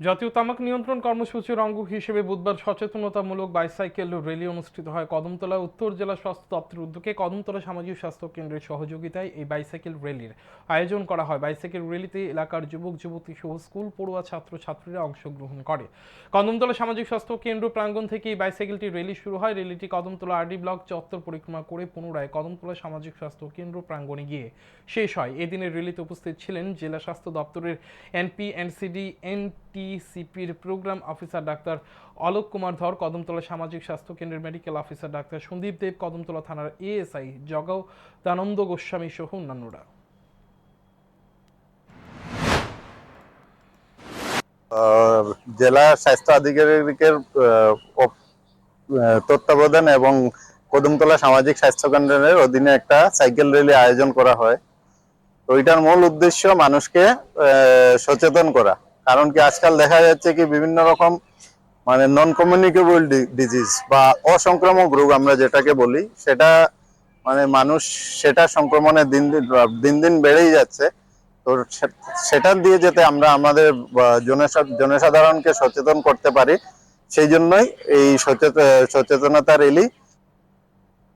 জাতীয় তামাক নিয়ন্ত্রণ কর্মসূচির অঙ্গ হিসেবে বুধবার সচেতনতামূলক বাইসাইকেল র্যালি অনুষ্ঠিত হয়। কদমতলা, উত্তর জেলা স্বাস্থ্য দপ্তরের উদ্যোগে কদমতলা সামাজিক স্বাস্থ্য কেন্দ্রের সহযোগিতায় এই বাইসাইকেল র্যালির আয়োজন করা হয়। বাইসাইকেল র্যালিতে এলাকার যুবক, যুবতী সহ স্কুল পড়ুয়া ছাত্র ছাত্রীরা অংশগ্রহণ করে। কদমতলা সামাজিক স্বাস্থ্য কেন্দ্র প্রাঙ্গণ থেকে এই বাইসাইকেলটি র্যালি শুরু হয়। র্যালিটি কদমতলা আরডি ব্লক চত্বর পরিক্রমা করে পুনরায় কদমতলা সামাজিক স্বাস্থ্য কেন্দ্র প্রাঙ্গণে গিয়ে শেষ হয়। এদিনের র্যালিতে উপস্থিত ছিলেন জেলা স্বাস্থ্য দপ্তরের NP, NCD এনটিসিপির programme officer doctor Alok Kumar Dhar, Kadamtala সামাজিক স্বাস্থ্য কেন্দ্রের medical officer doctor Sandip Deb, Kadamtala থানার এএসআই জগদানন্দ গোস্বামী সহ অন্যান্যরা। জেলা স্বাস্থ্য আধিকারিকের তত্ত্বাবধান এবং কদমতলা সামাজিক স্বাস্থ্য কেন্দ্রের অধীনে একটা সাইকেল র্যালি আয়োজন করা হয়। তো এটার মূল উদ্দেশ্য মানুষকে সচেতন করা। কারণ কি আজকাল দেখা যাচ্ছে কি বিভিন্ন রকম মানে নন কমিউনিকেবল ডিজিজ বা অসংক্রামক রোগ আমরা যেটাকে বলি, সেটা মানে মানুষ সেটা সংক্রমণে দিন দিন দিন দিন বেড়েই যাচ্ছে। তো সেটা দিয়ে যাতে আমরা আমাদের জনসাধারণকে সচেতন করতে পারি, সেই জন্যই এই সচেত- সচেতনতা র্যালি